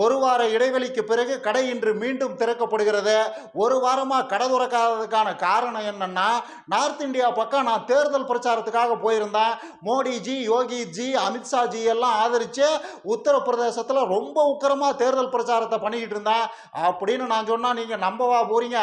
ஒரு வார இடைவெளிக்கு பிறகு கடை இன்று மீண்டும் திறக்கப்படுகிறது. ஒரு வாரமாக கடை திறக்காததுக்கான காரணம் என்னன்னா நார்த் இந்தியா பக்கம் நான் தேர்தல் பிரச்சாரத்துக்காக போயிருந்தேன். மோடிஜி யோகிஜி அமித்ஷாஜி எல்லாம் ஆதரித்து உத்தரப்பிரதேசத்தில் ரொம்ப உக்கரமாக தேர்தல் பிரச்சாரத்தை பண்ணிக்கிட்டு இருந்தேன். அப்படின்னு நான் சொன்னால் நீங்கள் நம்பவா போறீங்க?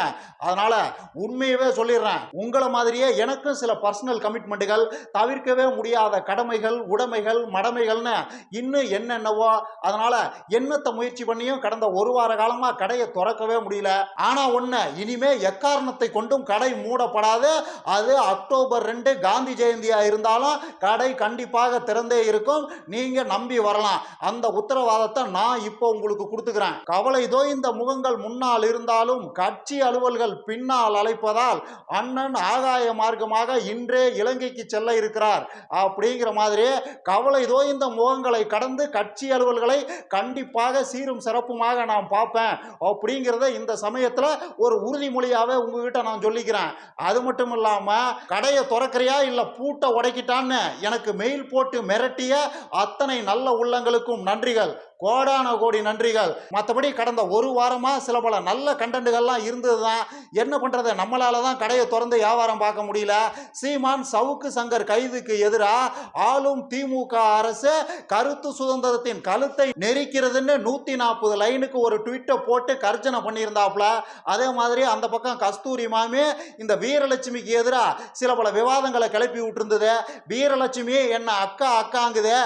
அதனால் உண்மையவே சொல்லிடுறேன். உங்களை மாதிரியே எனக்கும் சில பர்சனல் கமிட்மெண்ட்டுகள் தவிர்க்கவே முடியாத கடமைகள் உடைமைகள் மடமைகள்னு இன்னும் என்னென்னவோ அதனால் என்னத்தை முயற்சி பண்ணியும் கடந்த ஒரு வார காலமாக கடையை திறக்கவே முடியல. ஆனால் ஒன்று இனிமே எக்காரணத்தை கொண்டும் கடை மூடப்படாது. அது அக்டோபர் ரெண்டு காந்தி ஜெயந்தியாக இருந்தாலும் கடை கண்டிப்பாக திறந்தே இருக்கும். நீங்கள் நம்பி வரலாம். அந்த உத்தரவாதத்தை நான் இப்போ உங்களுக்கு கொடுத்துக்கிறேன். கவலை தோய்ந்த முகங்கள் முன்னால் இருந்தாலும் கட்சி அலுவல்கள் பின்னால் அழைப்பதால் அண்ணன் ஆகாய மார்க்கமாக இன்றே இலங்கைக்கு செல்ல இருக்கிறார். அப்படிங்கிற மாதிரி கவலை தோய்ந்த முகங்களை கடந்து கட்சி அலுவல்களை கண்டிப்பாக சீரும் சிறப்புமாக நான் பார்ப்பேன் அப்படிங்கிறத இந்த சமயத்தில் ஒரு உறுதிமொழியாகவே உங்ககிட்ட நான் சொல்லிக்கிறேன். அது மட்டும் இல்லாமல் கடையை திறக்கிறியா இல்லை பூட்டை உடைக்கிட்டான்னு எனக்கு மெயில் போட்டு மிரட்டிய அத்தனை நல்ல உள்ளங்களுக்கும் நன்றிகள். கோடான கோடி நன்றிகள். மற்றபடி கடந்த ஒரு வாரமாக சில பல நல்ல கண்டென்ட்டுகள்லாம் இருந்தது தான் என்ன பண்ணுறது நம்மளால தான் கடையை திறந்து வியாபாரம் பார்க்க முடியல. சீமான் சவுக்கு சங்கர் கைதுக்கு எதிராக ஆளும் திமுக அரசு கருத்து சுதந்திரத்தின் கழுத்தை நெரிக்கிறதுன்னு நூற்றி நாற்பது லைனுக்கு ஒரு ட்விட்டை போட்டு கர்ஜனை பண்ணியிருந்தாப்புல. அதே மாதிரி அந்த பக்கம் கஸ்தூரி மாமி இந்த வீரலட்சுமிக்கு எதிராக சில பல விவாதங்களை கிளப்பி விட்டுருந்தது. வீரலட்சுமி என்ன அக்கா அக்காங்குது?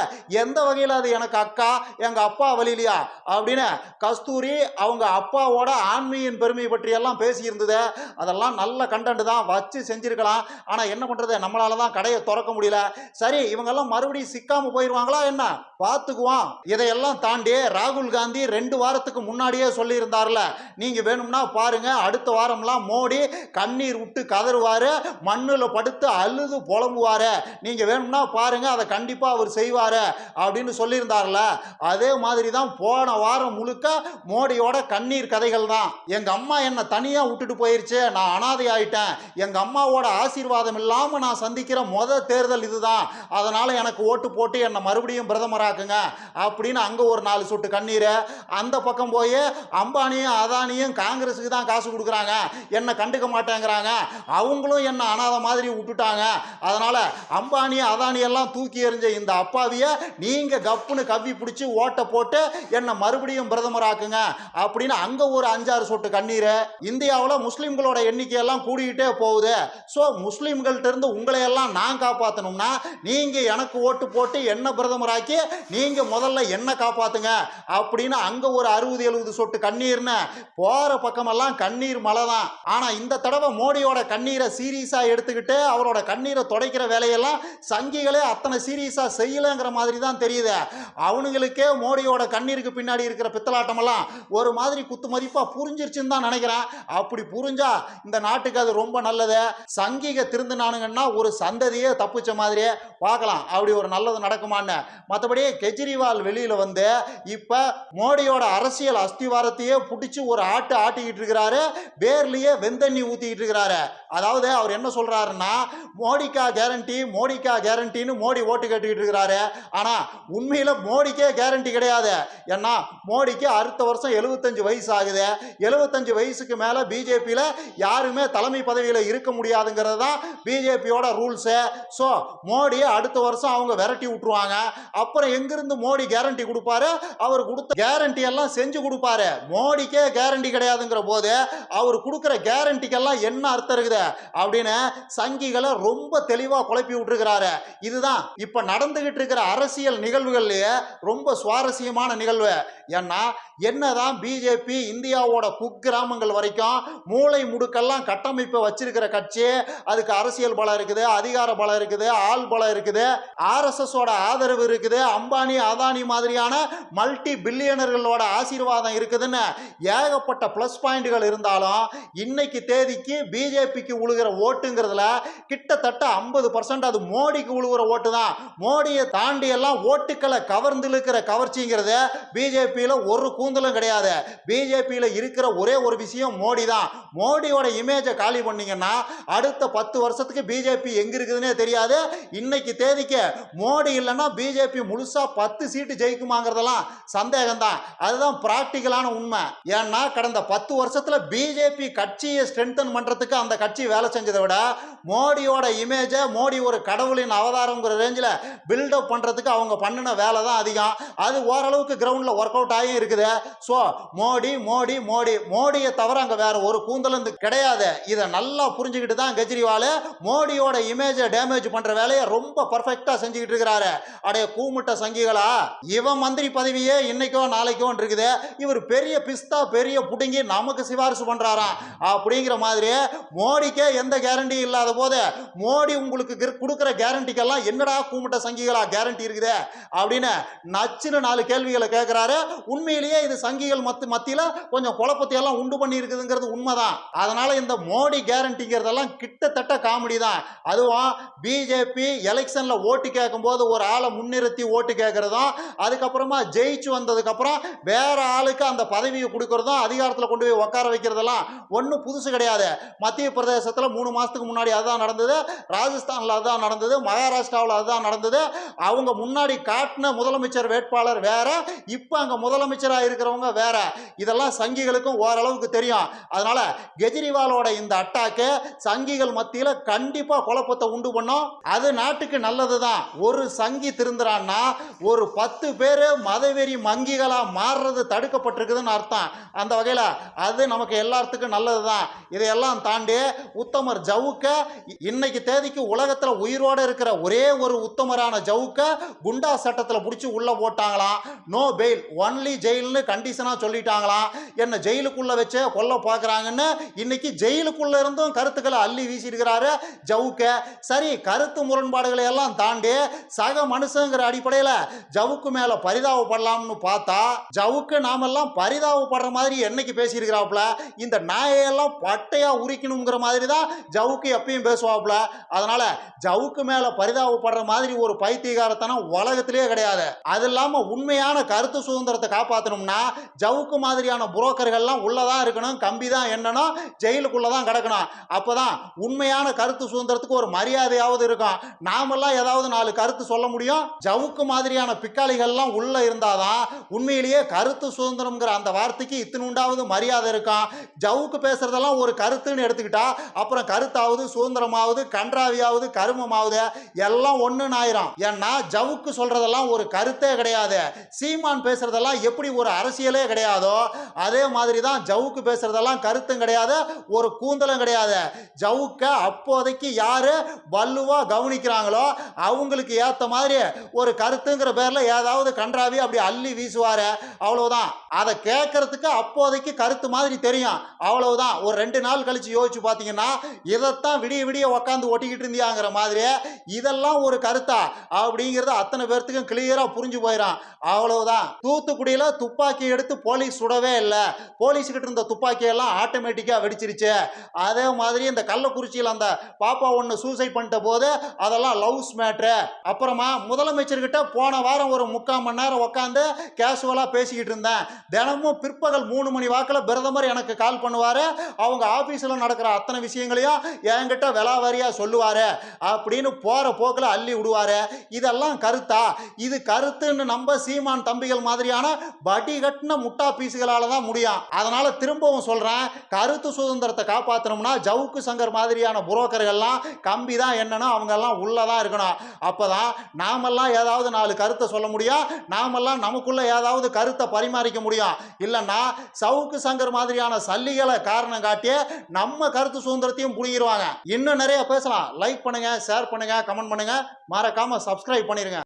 எந்த வகையில் அது எனக்கு அக்கா? எங்கள் அப்பா அப்பா வழியிலையா? அப்படின்னு கஸ்தூரி அவங்க அப்பாவோட ஆண்மையின் பெருமை பற்றி எல்லாம் பேசியிருந்தது. அதெல்லாம் நல்ல கண்டென்ட் தான். வச்சு செஞ்சிருக்கலாம். ஆனால் என்ன பண்ணுறது நம்மளால தான் கடையை திறக்க முடியல. சரி இவங்கெல்லாம் மறுபடியும் சிக்காமல் போயிடுவாங்களா என்ன? பார்த்துக்குவோம். இதையெல்லாம் தாண்டி ராகுல் காந்தி ரெண்டு வாரத்துக்கு முன்னாடியே சொல்லியிருந்தார்ல. நீங்கள் வேணும்னா பாருங்க. அடுத்த வாரம்லாம் மோடி கண்ணீர் விட்டு கதறுவார். மண்ணில் படுத்து அழுது புலம்புவார். நீங்கள் வேணும்னா பாருங்க. அதை கண்டிப்பாக அவர் செய்வார். அப்படின்னு சொல்லியிருந்தார்ல. அதே மாதிரி மாதிரி தான் போன வாரம் முழுக்க மோடியோட கண்ணீர் கதைகள் தான் எங்கள் அம்மா என்னை தனியாக விட்டுட்டு போயிருச்சு. நான் அனாதை ஆயிட்டேன். எங்கள் அம்மாவோட ஆசீர்வாதம் இல்லாமல் நான் சந்திக்கிற மொத தேர்தல் இதுதான். அதனால் எனக்கு ஓட்டு போட்டு என்னை மறுபடியும் பிரதமராக்குங்க. அப்படின்னு அங்கே ஒரு நாலு சொட்டு கண்ணீர். அந்த பக்கம் போய் அம்பானியும் அதானியும் காங்கிரஸுக்கு தான் காசு கொடுக்குறாங்க. என்னை கண்டுக்க மாட்டேங்கிறாங்க. அவங்களும் என்னை அனாதை மாதிரி விட்டுட்டாங்க. அதனால் அம்பானி அதானி எல்லாம் தூக்கி எறிஞ்ச இந்த அப்பாவிய நீங்கள் கப்புன்னு கவ்வி பிடிச்சி ஓட்டை போட்டு என்னை மறுபடியும் பிரதமராக்குங்க அப்படின்னு அங்கே ஒரு அஞ்சாறு சொட்டு கண்ணீர் இந்தியாவில் முஸ்லீம்களோட எண்ணிக்கையெல்லாம் கூடிக்கிட்டே போகுது. ஸோ முஸ்லீம்கள்ட்ட இருந்து உங்களை எல்லாம் நான் காப்பாற்றணும்னா நீங்கள் எனக்கு ஓட்டு போட்டு என்ன பிரதமராக்கி நீங்கள் முதல்ல என்ன காப்பாற்றுங்க அப்படின்னு அங்கே ஒரு அறுபது எழுபது சொட்டு கண்ணீர்னு போகிற பக்கமெல்லாம் கண்ணீர் மழை தான் ஆனால் இந்த தடவை மோடியோட கண்ணீரை சீரியஸாக எடுத்துக்கிட்டு அவரோட கண்ணீரை துடைக்கிற வேலையெல்லாம் சங்கிகளே அத்தனை சீரியஸாக செய்யலைங்கிற மாதிரி தான் தெரியுது. அவனுங்களுக்கே மோடியோட கண்ணீருக்கு பின்னாடி இருக்கிற பித்தலாட்டமெல்லாம் ஒரு மாதிரி குத்து மதிப்பாக புரிஞ்சிருச்சுன்னு தான் நினைக்கிறேன். அப்படி புரிஞ்சா இந்த நாட்டுக்கு அது ரொம்ப நல்லது. சங்கீக திருந்தினானுங்கன்னா ஒரு சந்ததியே தப்பிச்ச மாதிரியே பார்க்கலாம். அப்படி ஒரு நல்லது நடக்குமான்னு. மற்றபடி கெஜ்ரிவால் வெளியில் வந்து இப்போ மோடியோட அரசியல் அஸ்திவாரத்தையே பிடிச்சி ஒரு ஆட்டு ஆட்டிக்கிட்டு இருக்கிறாரு. வேர்லேயே வெந்தண்ணி ஊற்றிக்கிட்டு இருக்கிறாரு. அதாவது அவர் என்ன சொல்கிறாருன்னா மோடிக்கா கேரண்டி மோடிக்கா கேரண்டின்னு மோடி ஓட்டு கேட்டுக்கிட்டு இருக்கிறாரு. ஆனால் உண்மையில் மோடிக்கே கேரண்டி கிடையாது. ஏன்னா மோடிக்கு அடுத்த வருஷம் எழுபத்தஞ்சு வயசு ஆகுது. எழுபத்தஞ்சு வயசுக்கு மேலே பிஜேபியில் யாருமே தலைமை பதவியில் இருக்க முடியாதுங்கிறது தான் பிஜேபியோட ரூல்ஸு. ஸோ மோடியை அடுத்த வருஷம் அவங்க விரட்டி விட்டுருவாங்க. அப்புறம் எங்கிருந்து மோடி கேரண்டி கொடுப்பாரு? அவர் கொடுத்த கேரண்டி எல்லாம் செஞ்சு கொடுப்பாரு. மோடிக்கே கேரண்டி கிடையாதுங்கிற போது அவர் கொடுக்குற கேரண்டிக்கெல்லாம் என்ன அர்த்தம் இருக்குது? அப்படின்னு சங்கிகளை ரொம்ப தெளிவாக குழப்பி விட்டுருக்கிறாரு. இதுதான் இப்போ நடந்துகிட்டு இருக்கிற அரசியல் நிகழ்வுகள்லேயே ரொம்ப அவசியமான நிகழ்வு. ஏன்னா என்னதான் பிஜேபி இந்தியாவோட குக்கிராமங்கள் வரைக்கும் மூளை முடுக்கெல்லாம் கட்டமைப்பை வச்சிருக்கிற கட்சி அதுக்கு அரசியல் பலம் இருக்குது அதிகார பலம் இருக்குது ஆள் பலம் இருக்குது ஆர்எஸ்எஸோட ஆதரவு இருக்குது அம்பானி அதானி மாதிரியான மல்டி பில்லியனர்களோட ஆசீர்வாதம் இருக்குதுன்னு ஏகப்பட்ட ப்ளஸ் பாயிண்ட்கள் இருந்தாலும் இன்னைக்கு தேதிக்கு பிஜேபிக்கு உழுகிற ஓட்டுங்கிறதுல கிட்டத்தட்ட ஐம்பது பர்சன்ட் அது மோடிக்கு உழுகிற ஓட்டு தான் மோடியை தாண்டி எல்லாம் ஓட்டுக்களை கவர்ந்து இழுக்கிற அப்படிங்கிறத பிஜேபியில் ஒரு கூந்தலும் கிடையாது. பிஜேபியில் இருக்கிற ஒரே ஒரு விஷயம் மோடி தான். மோடியோட இமேஜை காலி பண்ணிங்கன்னா அடுத்த பத்து வருஷத்துக்கு பிஜேபி எங்கே இருக்குதுன்னே தெரியாது. இன்னைக்கு தேதிக்கு மோடி இல்லைன்னா பிஜேபி முழுசா பத்து சீட்டு ஜெயிக்குமாங்கிறதெல்லாம் சந்தேகம்தான். அதுதான் ப்ராக்டிக்கலான உண்மை. ஏன்னா கடந்த பத்து வருஷத்தில் பிஜேபி கட்சியை ஸ்ட்ரென்தன் பண்ணுறதுக்கு அந்த கட்சி வேலை செஞ்சதை விட மோடியோட இமேஜை மோடி ஒரு கடவுளின் அவதாரங்கிற ரேஞ்சில் பில்டப் பண்ணுறதுக்கு அவங்க பண்ணின வேலை தான் அதிகம். அது ஓ ஓரளவுக்கு கிரவுண்டில் ஒர்க் அவுட் ஆகியும் இருக்குது. ஸோ மோடி மோடி மோடி. மோடியை தவிர அங்கே வேற ஒரு கூந்தலும் கிடையாது. இதை நல்லா புரிஞ்சுக்கிட்டு தான் கெஜ்ரிவால் மோடியோட இமேஜை டேமேஜ் பண்ற வேலையை ரொம்ப பர்ஃபெக்டா செஞ்சுக்கிட்டு இருக்கிறாரு. அடைய கூமுட்ட சங்கிகளா? இவன் மந்திரி பதவியே இன்னைக்கோ நாளைக்கோ இருக்குது. இவர் பெரிய பிஸ்தா பெரிய புடுங்கி நமக்கு சிபாரிசு பண்றாராம். அப்படிங்கிற மாதிரி மோடிக்கே எந்த கேரண்டி இல்லாத போது மோடி உங்களுக்கு கொடுக்குற கேரண்டிக்கெல்லாம் என்னடா கூமுட்ட சங்கிகளா கேரண்டி இருக்குது? அப்படின்னு நச்சுன்னு நாலு கேள்விகளை கேட்குறாரு. உண்மையிலேயே இது சங்கிகள் மத்து மத்தியில் கொஞ்சம் குழப்பத்தை எல்லாம் உண்டு பண்ணியிருக்குதுங்கிறது உண்மைதான். அதனால் இந்த மோடி கேரண்டிங்கிறதெல்லாம் கிட்டத்தட்ட காமெடி தான். அதுவும் பிஜேபி எலெக்ஷனில் ஓட்டு கேட்கும்போது ஒரு ஆளை முன்னிறுத்தி ஓட்டு கேட்குறதும் அதுக்கப்புறமா ஜெயிச்சு வந்ததுக்கப்புறம் வேற ஆளுக்கு அந்த பதவியை கொடுக்கறதும் அதிகாரத்தில் கொண்டு போய் உட்கார வைக்கிறதெல்லாம் ஒன்றும் புதுசு கிடையாது. மத்திய பிரதேசத்தில் மூணு மாதத்துக்கு முன்னாடி அதுதான் நடந்தது. ராஜஸ்தானில் அதுதான் நடந்தது. மகாராஷ்டிராவில் அதுதான் நடந்தது. அவங்க முன்னாடி காட்டின முதலமைச்சர் வேட்பாளர் வேற இப்போ அங்கே முதலமைச்சராக இருக்கிறவங்க வேற. இதெல்லாம் சங்கிகளுக்கும் ஓரளவுக்கு தெரியும். அதனால கெஜ்ரிவாலோட இந்த அட்டாக்கு சங்கிகள் மத்தியில் கண்டிப்பாக குழப்பத்தை உண்டு பண்ணும். அது நாட்டுக்கு நல்லது தான் ஒரு சங்கி திருந்துறான்னா ஒரு பத்து பேர் மதவெறி மங்கிகளாக மாறுறது தடுக்கப்பட்டிருக்குதுன்னு அர்த்தம். அந்த வகையில் அது நமக்கு எல்லாத்துக்கும் நல்லது தான் இதையெல்லாம் தாண்டி உத்தமர் ஜவுக்க இன்னைக்கு தேதிக்கு உலகத்தில் உயிரோடு இருக்கிற ஒரே ஒரு உத்தமரான ஜவுக்க குண்டா சட்டத்தில் பிடிச்சி உள்ளே போட்டாங்களாம். நோ பெயில் ஒன்லி ஜெயில்னு கண்டிஷனாக சொல்லிட்டாங்களாம் என்ன ஜெயிலுக்குள்ளே வச்சு கொல்ல பார்க்குறாங்கன்னு இன்னைக்கு ஜெயிலுக்குள்ள இருந்தும் கருத்துக்களை அள்ளி வீசியிருக்கிறாரு ஜவுக்க. சரி கருத்து முரண்பாடுகளை எல்லாம் தாண்டி சக மனுஷங்கிற அடிப்படையில் ஜவுக்கு மேலே பரிதாபப்படலாம்னு பார்த்தா ஜவுக்கு நாமெல்லாம் பரிதாபப்படுற மாதிரி என்னைக்கு பேசியிருக்கிறாப்புல? இந்த நாயையெல்லாம் பட்டையா உரிக்கணுங்கிற மாதிரி தான் ஜவுக்கு எப்பயும் பேசுவாப்புல. அதனால ஜவுக்கு மேல பரிதாபப்படுற மாதிரி ஒரு பைத்தியகாரத்தனம் உலகத்திலேயே கிடையாது. அது இல்லாம உண்மையான கருத்து சுதந்திரத்தை காப்பாற்றணும்னா ஜவுக்கு மாதிரியான புரோக்கர்கள்லாம் உள்ளதான் இருக்கணும் கம்பி தான் என்னன்னா ஜெயிலுக்குள்ளே தான் கிடக்கணும். அப்போ தான் உண்மையான கருத்து சுதந்திரத்துக்கு ஒரு மரியாதையாவது இருக்கும். நாமெல்லாம் ஏதாவது நாலு கருத்து சொல்ல முடியும்? ஜவுக்கு மாதிரியான பிக்காளிகள்லாம் உள்ளே இருந்தால் தான் உண்மையிலேயே கருத்து சுதந்திரம்ங்கிற அந்த வார்த்தைக்கு இத்தினுண்டாவது மரியாதை இருக்கும். ஜவுக்கு பேசுகிறதெல்லாம் ஒரு கருத்துன்னு எடுத்துக்கிட்டா அப்புறம் கருத்தாவது சுதந்திரமாவது கன்றாவியாவது கருமமாவது எல்லாம் ஒன்றுன்னு ஆயிரும். ஏன்னா ஜவுக்கு சொல்கிறதெல்லாம் ஒரு கருத்தே கிடையாது. சீமான் பேசுறதெல்லாம் எப்படி ஒரு அரசியலே கிடையாதோ அதே மாதிரி தான் ஜவுக்கு பேசுறதெல்லாம் கருத்தும் கிடையாது ஒரு கூந்தலும் கிடையாது. ஜவுக்க அப்போதைக்கு யாரு வல்லுவா கவனிக்கிறாங்களோ அவங்களுக்கு ஏத்த மாதிரி ஒரு கருத்துங்கிற பேர்ல ஏதாவது கன்றாவி அப்படி அள்ளி வீசுவாரு. அவ்வளவுதான். அதை கேட்கறதுக்கு அப்போதைக்கு கருத்து மாதிரி தெரியும். அவ்வளவுதான். ஒரு ரெண்டு நாள் கழிச்சு யோசிச்சு பார்த்தீங்கன்னா இதைத்தான் விடிய விடிய உக்காந்து ஒட்டிக்கிட்டு இருந்தியாங்கிற மாதிரி இதெல்லாம் ஒரு கருத்தா? அப்படிங்கிறது அத்தனை பேர்த்துக்கும் கிளியரா புரிஞ்சு போயிடும். அவ்வளவுதான். தூத்துக்குடியில துப்பாக்கி எடுத்து போலீஸ் சுடவே இல்லை. போலீஸ்கிட்ட இருந்த துப்பாக்கியெல்லாம் ஆட்டோமேட்டிக்கா வெடிச்சிருச்சு. அதே மாதிரி இந்த கள்ளக்குறிச்சியில் அந்த பாப்பா ஒன்று சூசைட் பண்ணிட்ட போது அதெல்லாம் லவ்ஸ் மேட்ரு. அப்புறமா முதலமைச்சர்கிட்ட போன வாரம் ஒரு முக்கால் மணி நேரம் உட்காந்து கேஷுவலாக பேசிக்கிட்டு இருந்தேன். தினமும் பிற்பகல் மூணு மணி வாக்கில் பிரதமர் எனக்கு கால் பண்ணுவார். அவங்க ஆஃபீஸில் நடக்கிற அத்தனை விஷயங்களையும் என்கிட்ட விலாவாரியாக சொல்லுவார். அப்படின்னு போகிற போக்கில் அள்ளி விடுவார். இதெல்லாம் கருத்தா? இது கருத்துன்னு நம்ப சீமான் தம்பிகள் மாதிரியான வடி கட்டின முட்டா பீஸுகளால தான் முடியும். அதனால திரும்பவும் சொல்றேன் கருத்து சுதந்திரத்தை காப்பாற்றணும்னா ஜவுக்கு சங்கர் மாதிரியான புரோக்கர்கள்லாம் கம்பி தான் என்னன்னா அவங்க எல்லாம் உள்ளதான் இருக்கணும். அப்பதான் நாமெல்லாம் ஏதாவது நாலு கருத்தை சொல்ல முடியும் நாமெல்லாம் நமக்குள்ள ஏதாவது கருத்தை பரிமாறிக்க முடியும். இல்லைன்னா சவுக்கு சங்கர் மாதிரியான சல்லிகளை காரணம் காட்டியே நம்ம கருத்து சுதந்திரத்தையும் புடிங்கிடுவாங்க இன்னும் நிறைய பேசலாம். லைக் பண்ணுங்க ஷேர் பண்ணுங்க கமெண்ட் பண்ணுங்க. மறக்காம சப்ஸ்கிரைப் பண்ணிருங்க.